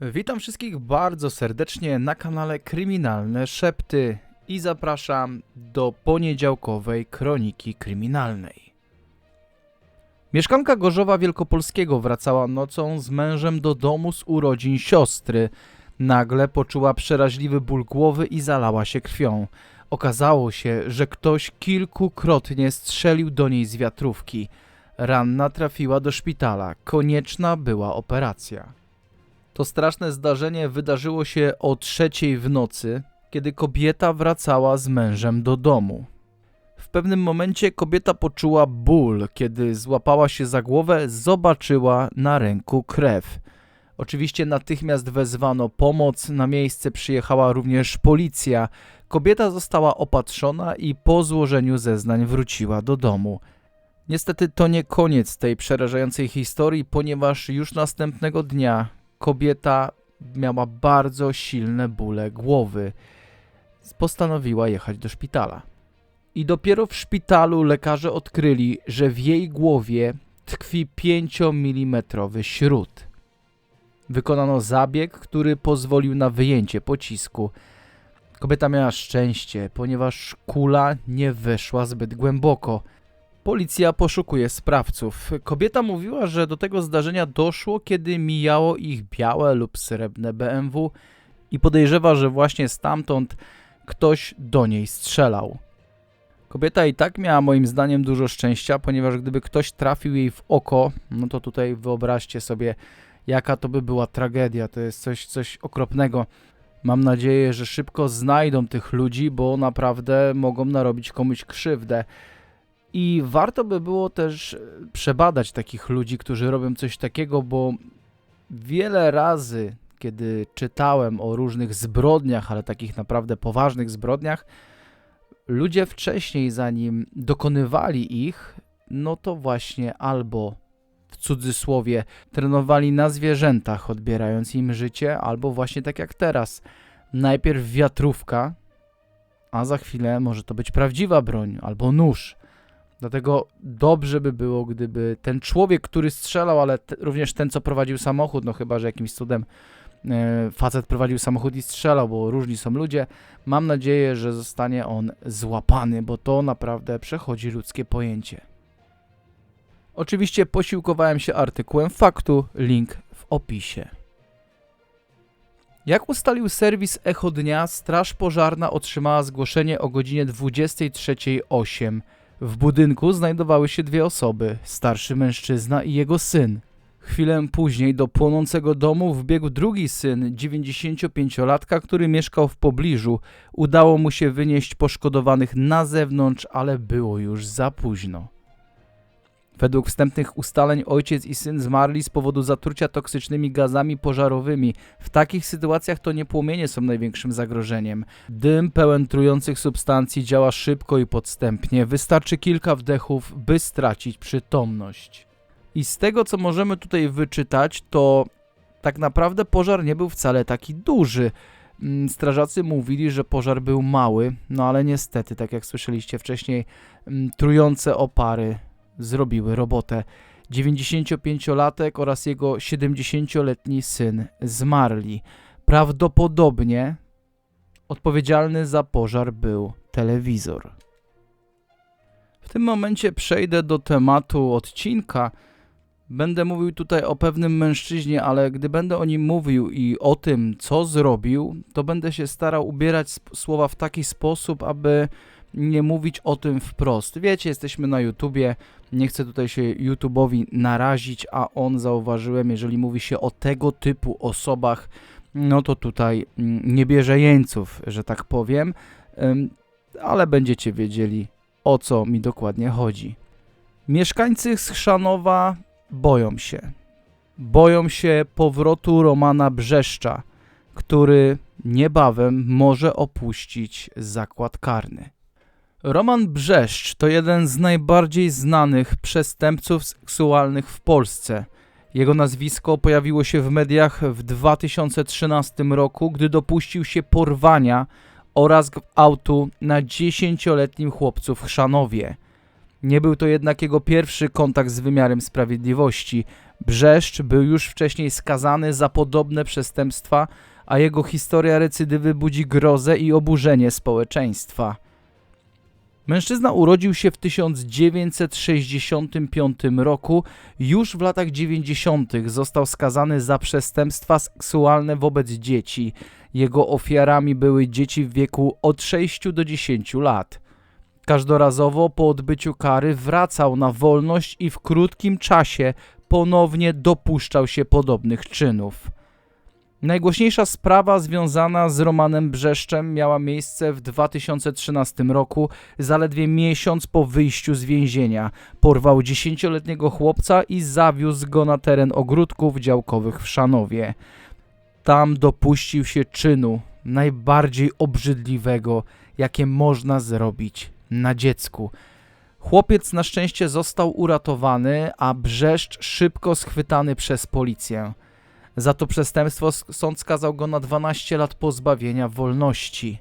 Witam wszystkich bardzo serdecznie na kanale Kryminalne Szepty i zapraszam do poniedziałkowej kroniki kryminalnej. Mieszkanka Gorzowa Wielkopolskiego wracała nocą z mężem do domu z urodzin siostry. Nagle poczuła przeraźliwy ból głowy i zalała się krwią. Okazało się, że ktoś kilkukrotnie strzelił do niej z wiatrówki. Ranna trafiła do szpitala. Konieczna była operacja. To straszne zdarzenie wydarzyło się o trzeciej w nocy, kiedy kobieta wracała z mężem do domu. W pewnym momencie kobieta poczuła ból, kiedy złapała się za głowę, zobaczyła na ręku krew. Oczywiście natychmiast wezwano pomoc, na miejsce przyjechała również policja. Kobieta została opatrzona i po złożeniu zeznań wróciła do domu. Niestety to nie koniec tej przerażającej historii, ponieważ już następnego dnia kobieta miała bardzo silne bóle głowy. Postanowiła jechać do szpitala. I dopiero w szpitalu lekarze odkryli, że w jej głowie tkwi 5 mm śrut. Wykonano zabieg, który pozwolił na wyjęcie pocisku. Kobieta miała szczęście, ponieważ kula nie weszła zbyt głęboko. Policja poszukuje sprawców. Kobieta mówiła, że do tego zdarzenia doszło, kiedy mijało ich białe lub srebrne BMW i podejrzewa, że właśnie stamtąd ktoś do niej strzelał. Kobieta i tak miała moim zdaniem dużo szczęścia, ponieważ gdyby ktoś trafił jej w oko, no to tutaj wyobraźcie sobie, jaka to by była tragedia. To jest coś, coś okropnego. Mam nadzieję, że szybko znajdą tych ludzi, bo naprawdę mogą narobić komuś krzywdę. I warto by było też e, przebadać takich ludzi, którzy robią coś takiego, bo wiele razy, kiedy czytałem o różnych zbrodniach, ale takich naprawdę poważnych zbrodniach, ludzie wcześniej, zanim dokonywali ich, no to właśnie albo w cudzysłowie trenowali na zwierzętach, odbierając im życie, albo właśnie tak jak teraz. Najpierw wiatrówka, a za chwilę może to być prawdziwa broń albo nóż. Dlatego dobrze by było, gdyby ten człowiek, który strzelał, ale te, również ten, co prowadził samochód, no chyba, że jakimś cudem e, facet prowadził samochód i strzelał, bo różni są ludzie, mam nadzieję, że zostanie on złapany, bo to naprawdę przechodzi ludzkie pojęcie. Oczywiście posiłkowałem się artykułem faktu, link w opisie. Jak ustalił serwis Echo Dnia, Straż Pożarna otrzymała zgłoszenie o godzinie 23.08. W budynku znajdowały się dwie osoby, starszy mężczyzna i jego syn. Chwilę później do płonącego domu wbiegł drugi syn, 95-latka, który mieszkał w pobliżu. Udało mu się wynieść poszkodowanych na zewnątrz, ale było już za późno. Według wstępnych ustaleń ojciec i syn zmarli z powodu zatrucia toksycznymi gazami pożarowymi. W takich sytuacjach to nie płomienie są największym zagrożeniem. Dym pełen trujących substancji działa szybko i podstępnie. Wystarczy kilka wdechów, by stracić przytomność. I z tego, co możemy tutaj wyczytać, to tak naprawdę pożar nie był wcale taki duży. Mm, Strażacy mówili, że pożar był mały, no ale niestety, tak jak słyszeliście wcześniej, mm, trujące opary zrobiły robotę. 95-latek oraz jego 70-letni syn zmarli. Prawdopodobnie odpowiedzialny za pożar był telewizor. W tym momencie przejdę do tematu odcinka. Będę mówił tutaj o pewnym mężczyźnie, ale gdy będę o nim mówił i o tym, co zrobił, to będę się starał ubierać słowa w taki sposób, aby nie mówić o tym wprost. Wiecie, jesteśmy na YouTubie, nie chcę tutaj się YouTube'owi narazić, a on zauważyłem, jeżeli mówi się o tego typu osobach, no to tutaj mm, nie bierze jeńców, że tak powiem, ale będziecie wiedzieli, o co mi dokładnie chodzi. Mieszkańcy Schrzanowa boją się. Boją się powrotu Romana Brzeszcza, który niebawem może opuścić zakład karny. Roman Brzeszcz to jeden z najbardziej znanych przestępców seksualnych w Polsce. Jego nazwisko pojawiło się w mediach w 2013 roku, gdy dopuścił się porwania oraz gwałtu na 10-letnim chłopcu w Chrzanowie. Nie był to jednak jego pierwszy kontakt z wymiarem sprawiedliwości. Brzeszcz był już wcześniej skazany za podobne przestępstwa, a jego historia recydywy budzi grozę i oburzenie społeczeństwa. Mężczyzna urodził się w 1965 roku. Już w latach 90. został skazany za przestępstwa seksualne wobec dzieci. Jego ofiarami były dzieci w wieku od 6 do 10 lat. Każdorazowo po odbyciu kary wracał na wolność i w krótkim czasie ponownie dopuszczał się podobnych czynów. Najgłośniejsza sprawa związana z Romanem Brzeszczem miała miejsce w 2013 roku, zaledwie miesiąc po wyjściu z więzienia. Porwał dziesięcioletniego chłopca i zawiózł go na teren ogródków działkowych w Szanowie. Tam dopuścił się czynu najbardziej obrzydliwego, jakie można zrobić na dziecku. Chłopiec na szczęście został uratowany, a Brzeszcz szybko schwytany przez policję. Za to przestępstwo sąd skazał go na 12 lat pozbawienia wolności.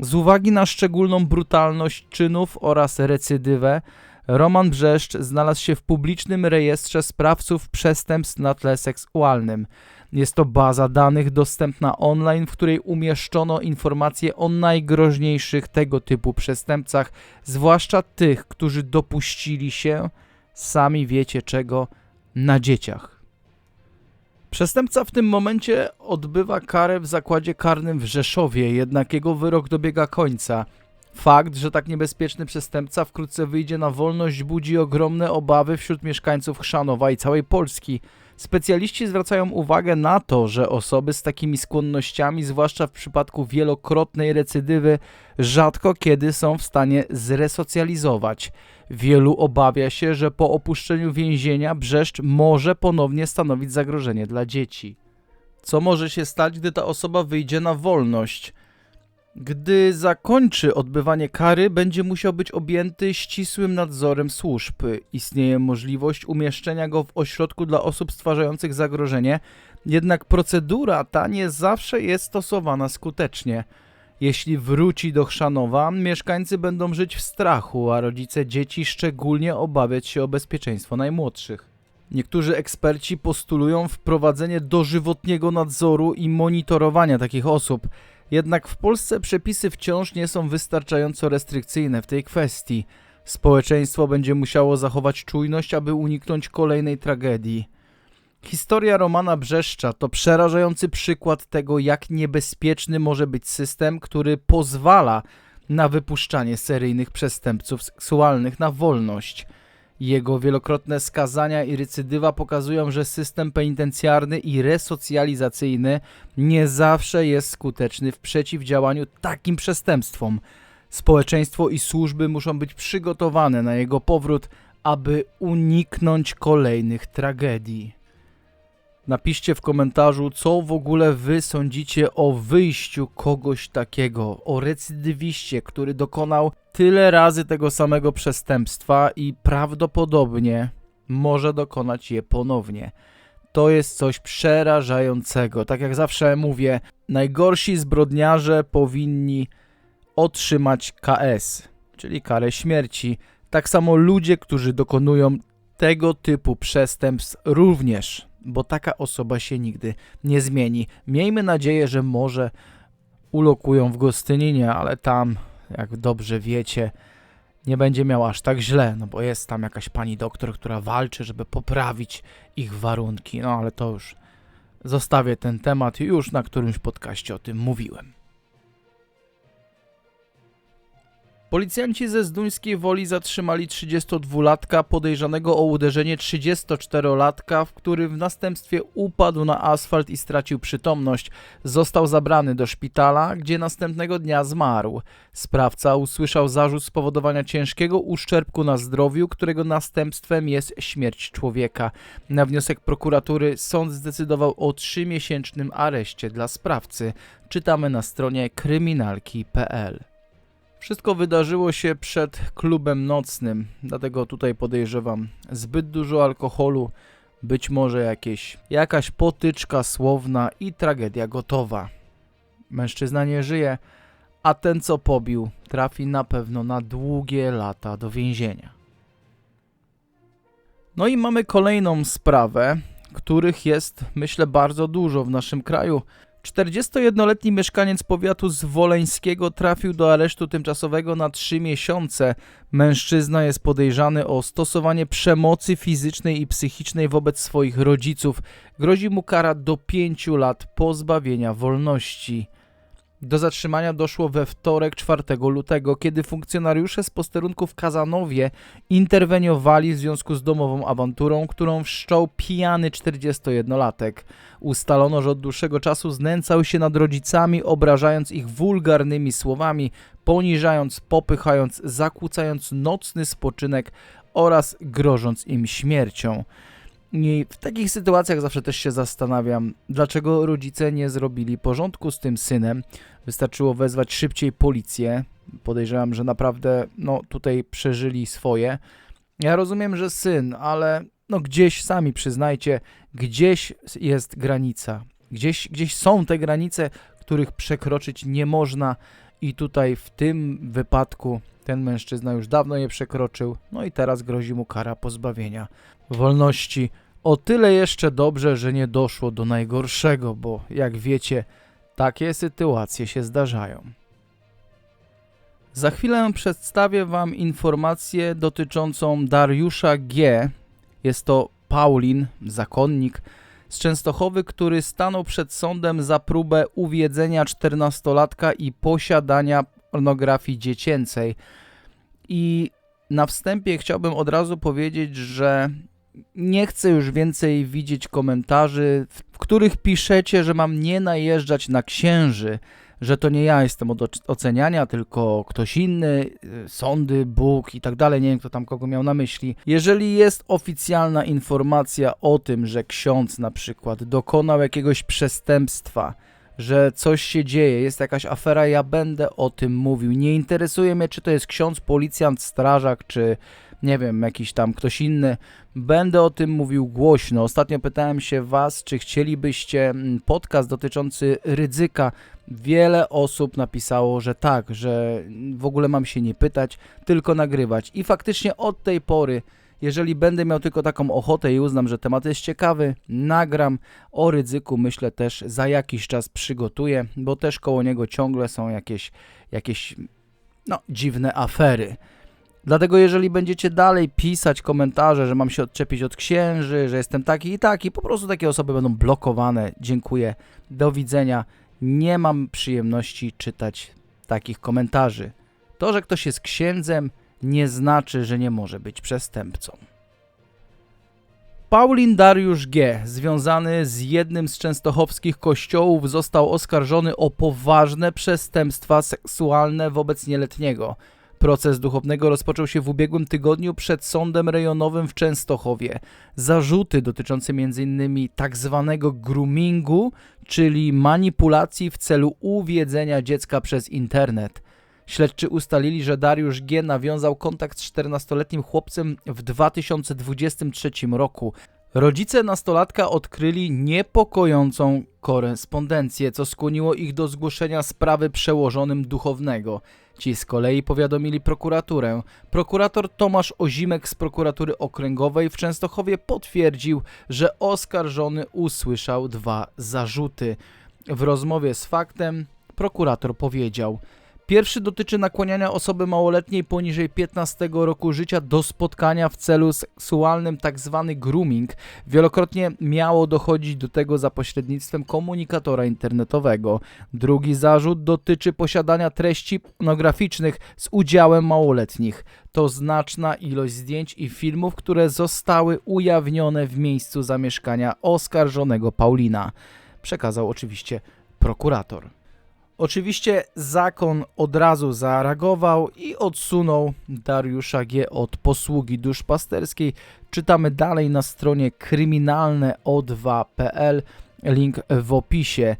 Z uwagi na szczególną brutalność czynów oraz recydywę, Roman Brzeszcz znalazł się w publicznym rejestrze sprawców przestępstw na tle seksualnym. Jest to baza danych dostępna online, w której umieszczono informacje o najgroźniejszych tego typu przestępcach, zwłaszcza tych, którzy dopuścili się, sami wiecie czego, na dzieciach. Przestępca w tym momencie odbywa karę w zakładzie karnym w Rzeszowie, jednak jego wyrok dobiega końca. Fakt, że tak niebezpieczny przestępca wkrótce wyjdzie na wolność budzi ogromne obawy wśród mieszkańców Chrzanowa i całej Polski. Specjaliści zwracają uwagę na to, że osoby z takimi skłonnościami, zwłaszcza w przypadku wielokrotnej recydywy, rzadko kiedy są w stanie zresocjalizować. Wielu obawia się, że po opuszczeniu więzienia Brzeszcz może ponownie stanowić zagrożenie dla dzieci. Co może się stać, gdy ta osoba wyjdzie na wolność? Gdy zakończy odbywanie kary, będzie musiał być objęty ścisłym nadzorem służb. Istnieje możliwość umieszczenia go w ośrodku dla osób stwarzających zagrożenie, jednak procedura ta nie zawsze jest stosowana skutecznie. Jeśli wróci do Chrzanowa, mieszkańcy będą żyć w strachu, a rodzice dzieci szczególnie obawiać się o bezpieczeństwo najmłodszych. Niektórzy eksperci postulują wprowadzenie dożywotniego nadzoru i monitorowania takich osób. Jednak w Polsce przepisy wciąż nie są wystarczająco restrykcyjne w tej kwestii. Społeczeństwo będzie musiało zachować czujność, aby uniknąć kolejnej tragedii. Historia Romana Brzeszcza to przerażający przykład tego, jak niebezpieczny może być system, który pozwala na wypuszczanie seryjnych przestępców seksualnych na wolność. Jego wielokrotne skazania i recydywa pokazują, że system penitencjarny i resocjalizacyjny nie zawsze jest skuteczny w przeciwdziałaniu takim przestępstwom. Społeczeństwo i służby muszą być przygotowane na jego powrót, aby uniknąć kolejnych tragedii. Napiszcie w komentarzu, co w ogóle wy sądzicie o wyjściu kogoś takiego, o recydywiście, który dokonał tyle razy tego samego przestępstwa i prawdopodobnie może dokonać je ponownie. To jest coś przerażającego. Tak jak zawsze mówię, najgorsi zbrodniarze powinni otrzymać KS, czyli karę śmierci. Tak samo ludzie, którzy dokonują tego typu przestępstw również bo taka osoba się nigdy nie zmieni. Miejmy nadzieję, że może ulokują w Gostyninie, ale tam, jak dobrze wiecie, nie będzie miał aż tak źle, no bo jest tam jakaś pani doktor, która walczy, żeby poprawić ich warunki. No ale to już zostawię ten temat, już na którymś podcaście o tym mówiłem. Policjanci ze Zduńskiej Woli zatrzymali 32-latka podejrzanego o uderzenie 34-latka, w który w następstwie upadł na asfalt i stracił przytomność. Został zabrany do szpitala, gdzie następnego dnia zmarł. Sprawca usłyszał zarzut spowodowania ciężkiego uszczerbku na zdrowiu, którego następstwem jest śmierć człowieka. Na wniosek prokuratury sąd zdecydował o trzymiesięcznym areszcie dla sprawcy. Czytamy na stronie kryminalki.pl. Wszystko wydarzyło się przed klubem nocnym, dlatego tutaj podejrzewam zbyt dużo alkoholu, być może jakieś, jakaś potyczka słowna i tragedia gotowa. Mężczyzna nie żyje, a ten co pobił trafi na pewno na długie lata do więzienia. No i mamy kolejną sprawę, których jest, myślę, bardzo dużo w naszym kraju. 41-letni mieszkaniec powiatu zwoleńskiego trafił do aresztu tymczasowego na 3 miesiące. Mężczyzna jest podejrzany o stosowanie przemocy fizycznej i psychicznej wobec swoich rodziców. Grozi mu kara do 5 lat pozbawienia wolności. Do zatrzymania doszło we wtorek 4 lutego, kiedy funkcjonariusze z posterunku w Kazanowie interweniowali w związku z domową awanturą, którą wszczął pijany 41-latek. Ustalono, że od dłuższego czasu znęcał się nad rodzicami, obrażając ich wulgarnymi słowami, poniżając, popychając, zakłócając nocny spoczynek oraz grożąc im śmiercią. I w takich sytuacjach zawsze też się zastanawiam, dlaczego rodzice nie zrobili porządku z tym synem. Wystarczyło wezwać szybciej policję. Podejrzewam, że naprawdę no, tutaj przeżyli swoje. Ja rozumiem, że syn, ale no gdzieś sami przyznajcie, gdzieś jest granica. Gdzieś, gdzieś są te granice, których przekroczyć nie można i tutaj w tym wypadku ten mężczyzna już dawno je przekroczył, no i teraz grozi mu kara pozbawienia wolności. O tyle jeszcze dobrze, że nie doszło do najgorszego, bo jak wiecie, takie sytuacje się zdarzają. Za chwilę przedstawię Wam informację dotyczącą Dariusza G. Jest to Paulin, zakonnik z Częstochowy, który stanął przed sądem za próbę uwiedzenia czternastolatka i posiadania pornografii dziecięcej. I na wstępie chciałbym od razu powiedzieć, że nie chcę już więcej widzieć komentarzy, w których piszecie, że mam nie najeżdżać na księży, że to nie ja jestem od oceniania, tylko ktoś inny, y, sądy, Bóg i tak dalej, nie wiem kto tam kogo miał na myśli. Jeżeli jest oficjalna informacja o tym, że ksiądz na przykład dokonał jakiegoś przestępstwa, że coś się dzieje, jest jakaś afera, ja będę o tym mówił. Nie interesuje mnie, czy to jest ksiądz, policjant, strażak, czy nie wiem, jakiś tam ktoś inny. Będę o tym mówił głośno. Ostatnio pytałem się Was, czy chcielibyście mm, podcast dotyczący ryzyka. Wiele osób napisało, że tak, że w ogóle mam się nie pytać, tylko nagrywać. I faktycznie od tej pory jeżeli będę miał tylko taką ochotę i uznam, że temat jest ciekawy, nagram o ryzyku, myślę też za jakiś czas przygotuję, bo też koło niego ciągle są jakieś, jakieś no, dziwne afery. Dlatego jeżeli będziecie dalej pisać komentarze, że mam się odczepić od księży, że jestem taki i taki, po prostu takie osoby będą blokowane. Dziękuję. Do widzenia. Nie mam przyjemności czytać takich komentarzy. To, że ktoś jest księdzem, nie znaczy, że nie może być przestępcą. Paulin Dariusz G., związany z jednym z częstochowskich kościołów, został oskarżony o poważne przestępstwa seksualne wobec nieletniego. Proces duchownego rozpoczął się w ubiegłym tygodniu przed sądem rejonowym w Częstochowie. Zarzuty dotyczące m.in. tak zwanego groomingu, czyli manipulacji w celu uwiedzenia dziecka przez internet. Śledczy ustalili, że Dariusz G. nawiązał kontakt z 14-letnim chłopcem w 2023 roku. Rodzice nastolatka odkryli niepokojącą korespondencję, co skłoniło ich do zgłoszenia sprawy przełożonym duchownego. Ci z kolei powiadomili prokuraturę. Prokurator Tomasz Ozimek z prokuratury okręgowej w Częstochowie potwierdził, że oskarżony usłyszał dwa zarzuty. W rozmowie z faktem prokurator powiedział – Pierwszy dotyczy nakłaniania osoby małoletniej poniżej 15 roku życia do spotkania w celu seksualnym, tak zwany grooming. Wielokrotnie miało dochodzić do tego za pośrednictwem komunikatora internetowego. Drugi zarzut dotyczy posiadania treści pornograficznych z udziałem małoletnich. To znaczna ilość zdjęć i filmów, które zostały ujawnione w miejscu zamieszkania oskarżonego Paulina. Przekazał oczywiście prokurator. Oczywiście zakon od razu zareagował i odsunął Dariusza G. od posługi duszpasterskiej. Czytamy dalej na stronie kryminalneO2.pl, link w opisie.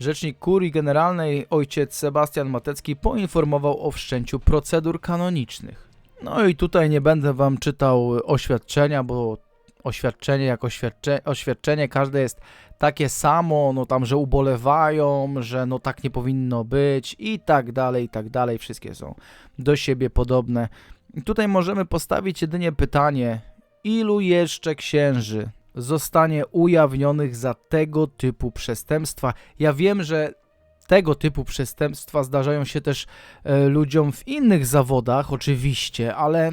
Rzecznik Kurii Generalnej ojciec Sebastian Matecki poinformował o wszczęciu procedur kanonicznych. No i tutaj nie będę wam czytał oświadczenia, bo oświadczenie jak oświadczenie, oświadczenie każde jest takie samo, no tam, że ubolewają, że no tak nie powinno być i tak dalej, i tak dalej, wszystkie są do siebie podobne. I tutaj możemy postawić jedynie pytanie, ilu jeszcze księży zostanie ujawnionych za tego typu przestępstwa. Ja wiem, że tego typu przestępstwa zdarzają się też e, ludziom w innych zawodach, oczywiście, ale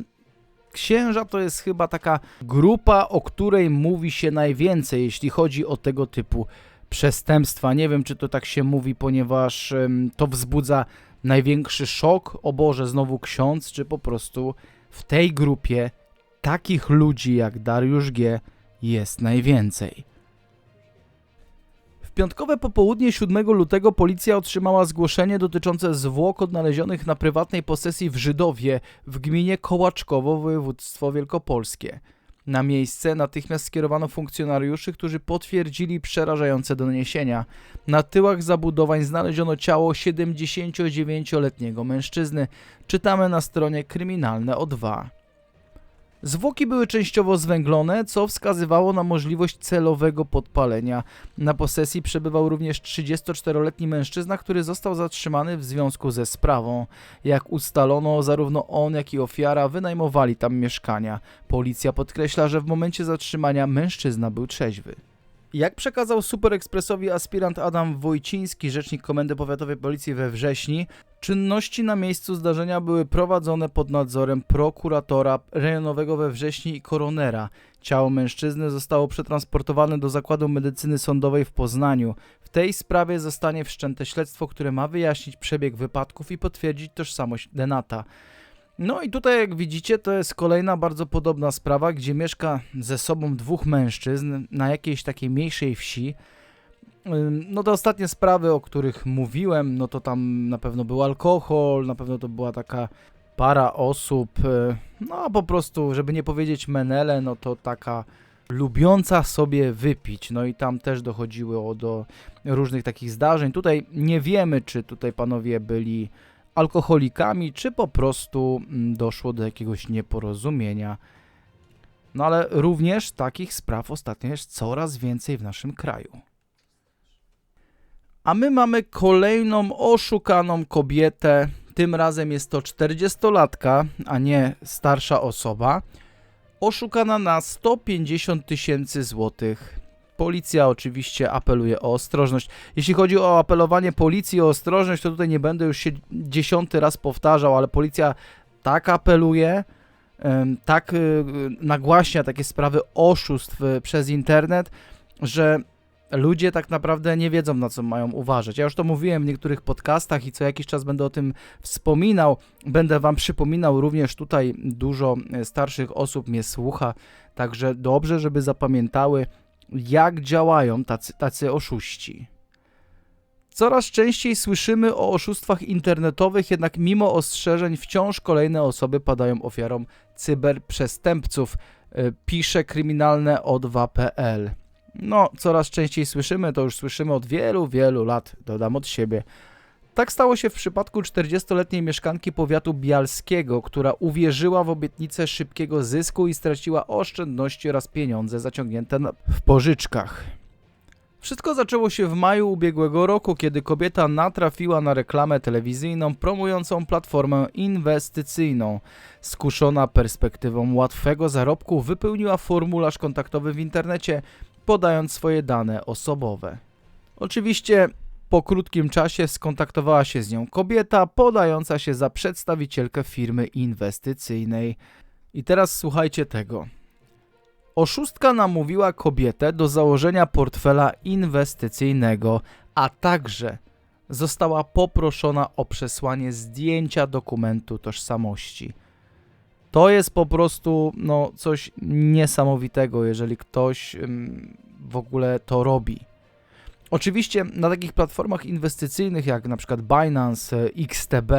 księża to jest chyba taka grupa, o której mówi się najwięcej, jeśli chodzi o tego typu przestępstwa. Nie wiem, czy to tak się mówi, ponieważ to wzbudza największy szok. O Boże, znowu ksiądz, czy po prostu w tej grupie takich ludzi jak Dariusz G. jest najwięcej. Piątkowe popołudnie 7 lutego policja otrzymała zgłoszenie dotyczące zwłok odnalezionych na prywatnej posesji w Żydowie w gminie Kołaczkowo, województwo wielkopolskie. Na miejsce natychmiast skierowano funkcjonariuszy, którzy potwierdzili przerażające doniesienia. Na tyłach zabudowań znaleziono ciało 79-letniego mężczyzny. Czytamy na stronie kryminalne O2. Zwłoki były częściowo zwęglone, co wskazywało na możliwość celowego podpalenia. Na posesji przebywał również 34-letni mężczyzna, który został zatrzymany w związku ze sprawą. Jak ustalono, zarówno on, jak i ofiara wynajmowali tam mieszkania. Policja podkreśla, że w momencie zatrzymania mężczyzna był trzeźwy. Jak przekazał Super Expressowi aspirant Adam Wojciński, rzecznik Komendy Powiatowej Policji we wrześni, czynności na miejscu zdarzenia były prowadzone pod nadzorem prokuratora rejonowego we wrześni i koronera. Ciało mężczyzny zostało przetransportowane do Zakładu Medycyny Sądowej w Poznaniu. W tej sprawie zostanie wszczęte śledztwo, które ma wyjaśnić przebieg wypadków i potwierdzić tożsamość denata. No i tutaj, jak widzicie, to jest kolejna bardzo podobna sprawa, gdzie mieszka ze sobą dwóch mężczyzn na jakiejś takiej mniejszej wsi. No te ostatnie sprawy, o których mówiłem, no to tam na pewno był alkohol, na pewno to była taka para osób, y, no a po prostu, żeby nie powiedzieć menele, no to taka lubiąca sobie wypić. No i tam też dochodziło do różnych takich zdarzeń. Tutaj nie wiemy, czy tutaj panowie byli alkoholikami, czy po prostu mm, doszło do jakiegoś nieporozumienia. No ale również takich spraw ostatnio jest coraz więcej w naszym kraju. A my mamy kolejną oszukaną kobietę. Tym razem jest to 40-latka, a nie starsza osoba. Oszukana na 150 tysięcy złotych. Policja oczywiście apeluje o ostrożność. Jeśli chodzi o apelowanie policji o ostrożność, to tutaj nie będę już się dziesiąty raz powtarzał, ale policja tak apeluje, tak y, nagłaśnia takie sprawy oszustw y, przez internet, że ludzie tak naprawdę nie wiedzą na co mają uważać. Ja już to mówiłem w niektórych podcastach i co jakiś czas będę o tym wspominał. Będę wam przypominał również tutaj dużo e, starszych osób mnie słucha, także dobrze, żeby zapamiętały jak działają tacy, tacy oszuści. Coraz częściej słyszymy o oszustwach internetowych, jednak mimo ostrzeżeń wciąż kolejne osoby padają ofiarą cyberprzestępców, y, pisze kryminalne o2.pl. No, coraz częściej słyszymy, to już słyszymy od wielu, wielu lat, dodam od siebie. Tak stało się w przypadku 40-letniej mieszkanki powiatu bialskiego, która uwierzyła w obietnicę szybkiego zysku i straciła oszczędności oraz pieniądze zaciągnięte w pożyczkach. Wszystko zaczęło się w maju ubiegłego roku, kiedy kobieta natrafiła na reklamę telewizyjną promującą platformę inwestycyjną. Skuszona perspektywą łatwego zarobku, wypełniła formularz kontaktowy w internecie, podając swoje dane osobowe. Oczywiście po krótkim czasie skontaktowała się z nią kobieta podająca się za przedstawicielkę firmy inwestycyjnej. I teraz słuchajcie tego. Oszustka namówiła kobietę do założenia portfela inwestycyjnego, a także została poproszona o przesłanie zdjęcia dokumentu tożsamości. To jest po prostu no, coś niesamowitego, jeżeli ktoś ym, w ogóle to robi. Oczywiście na takich platformach inwestycyjnych jak na przykład Binance, e, XTB,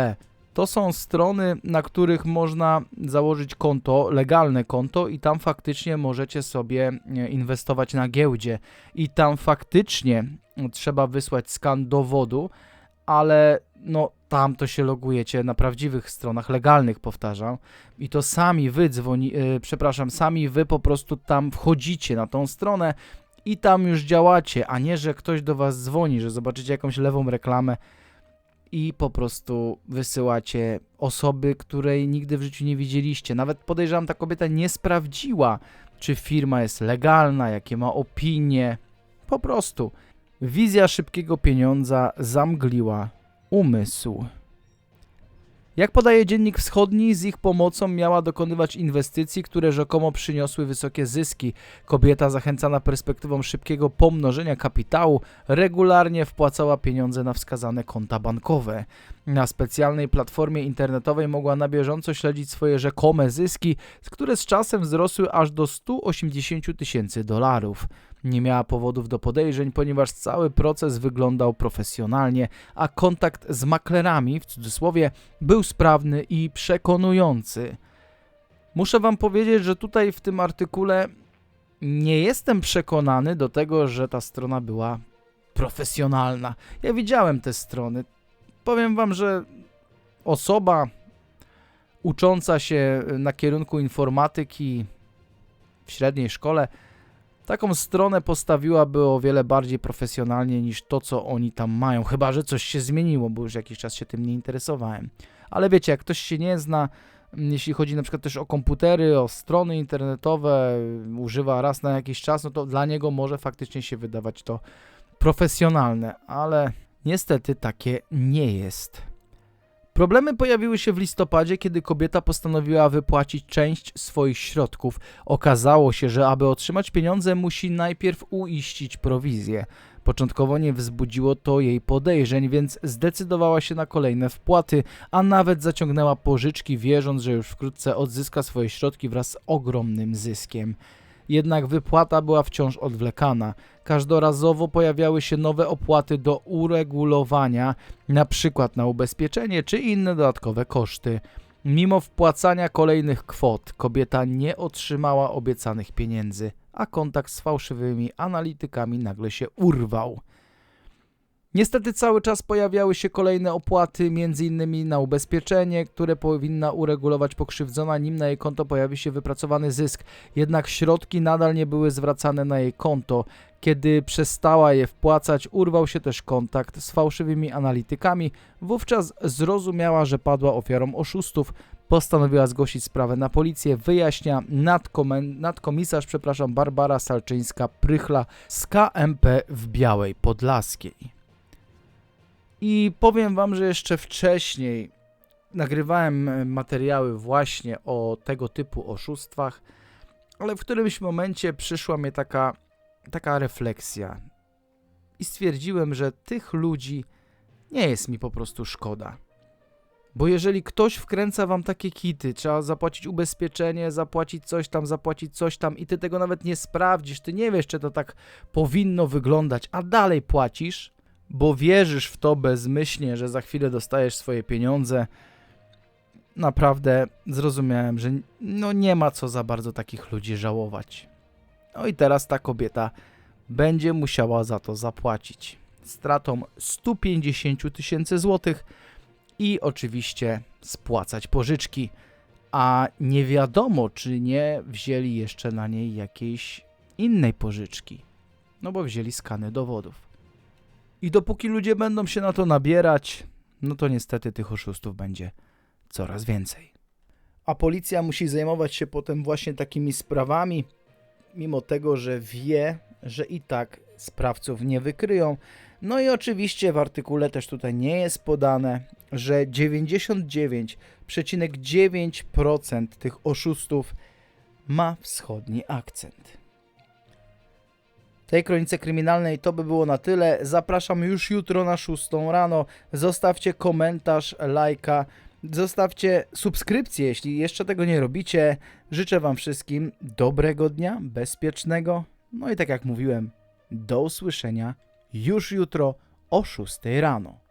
to są strony, na których można założyć konto, legalne konto i tam faktycznie możecie sobie e, inwestować na giełdzie. I tam faktycznie trzeba wysłać skan dowodu, ale no tam to się logujecie na prawdziwych stronach legalnych, powtarzam, i to sami wy dzwoni, e, przepraszam, sami wy po prostu tam wchodzicie na tą stronę i tam już działacie, a nie, że ktoś do was dzwoni, że zobaczycie jakąś lewą reklamę i po prostu wysyłacie osoby, której nigdy w życiu nie widzieliście. Nawet podejrzewam, ta kobieta nie sprawdziła, czy firma jest legalna, jakie ma opinie. Po prostu wizja szybkiego pieniądza zamgliła umysł. Jak podaje Dziennik Wschodni, z ich pomocą miała dokonywać inwestycji, które rzekomo przyniosły wysokie zyski. Kobieta, zachęcana perspektywą szybkiego pomnożenia kapitału, regularnie wpłacała pieniądze na wskazane konta bankowe. Na specjalnej platformie internetowej mogła na bieżąco śledzić swoje rzekome zyski, które z czasem wzrosły aż do 180 tysięcy dolarów. Nie miała powodów do podejrzeń, ponieważ cały proces wyglądał profesjonalnie, a kontakt z maklerami, w cudzysłowie, był sprawny i przekonujący. Muszę Wam powiedzieć, że tutaj w tym artykule nie jestem przekonany do tego, że ta strona była profesjonalna. Ja widziałem te strony. Powiem Wam, że osoba ucząca się na kierunku informatyki w średniej szkole taką stronę postawiłaby o wiele bardziej profesjonalnie niż to, co oni tam mają. Chyba, że coś się zmieniło, bo już jakiś czas się tym nie interesowałem. Ale wiecie, jak ktoś się nie zna, mm, jeśli chodzi na przykład też o komputery, o strony internetowe, używa raz na jakiś czas, no to dla niego może faktycznie się wydawać to profesjonalne, ale niestety takie nie jest. Problemy pojawiły się w listopadzie, kiedy kobieta postanowiła wypłacić część swoich środków. Okazało się, że aby otrzymać pieniądze, musi najpierw uiścić prowizję. Początkowo nie wzbudziło to jej podejrzeń, więc zdecydowała się na kolejne wpłaty, a nawet zaciągnęła pożyczki, wierząc, że już wkrótce odzyska swoje środki wraz z ogromnym zyskiem. Jednak wypłata była wciąż odwlekana. Każdorazowo pojawiały się nowe opłaty do uregulowania, przykład na ubezpieczenie czy inne dodatkowe koszty. Mimo wpłacania kolejnych kwot, kobieta nie otrzymała obiecanych pieniędzy, a kontakt z fałszywymi analitykami nagle się urwał. Niestety cały czas pojawiały się kolejne opłaty, m.in. na ubezpieczenie, które powinna uregulować pokrzywdzona, nim na jej konto pojawi się wypracowany zysk. Jednak środki nadal nie były zwracane na jej konto. Kiedy przestała je wpłacać, urwał się też kontakt z fałszywymi analitykami. Wówczas zrozumiała, że padła ofiarą oszustów. Postanowiła zgłosić sprawę na policję, wyjaśnia nadkomen- nadkomisarz, przepraszam, Barbara Salczyńska-Prychla z KMP w Białej Podlaskiej. I powiem Wam, że jeszcze wcześniej nagrywałem e, materiały właśnie o tego typu oszustwach, ale w którymś momencie przyszła mnie taka, taka refleksja i stwierdziłem, że tych ludzi nie jest mi po prostu szkoda. Bo jeżeli ktoś wkręca wam takie kity, trzeba zapłacić ubezpieczenie, zapłacić coś tam, zapłacić coś tam i ty tego nawet nie sprawdzisz, ty nie wiesz, czy to tak powinno wyglądać, a dalej płacisz, bo wierzysz w to bezmyślnie, że za chwilę dostajesz swoje pieniądze, naprawdę zrozumiałem, że no nie ma co za bardzo takich ludzi żałować. No i teraz ta kobieta będzie musiała za to zapłacić stratą 150 tysięcy złotych i oczywiście spłacać pożyczki, a nie wiadomo, czy nie wzięli jeszcze na niej jakiejś innej pożyczki, no bo wzięli skany dowodów. I dopóki ludzie będą się na to nabierać, no to niestety tych oszustów będzie coraz więcej. A policja musi zajmować się potem właśnie takimi sprawami, mimo tego, że wie, że i tak sprawców nie wykryją. No i oczywiście w artykule też tutaj nie jest podane, że 99,9% tych oszustów ma wschodni akcent. Tej kronice kryminalnej to by było na tyle. Zapraszam już jutro na 6 rano. Zostawcie komentarz, lajka, zostawcie subskrypcję, jeśli jeszcze tego nie robicie. Życzę Wam wszystkim dobrego dnia, bezpiecznego. No i tak jak mówiłem, do usłyszenia już jutro o 6 rano.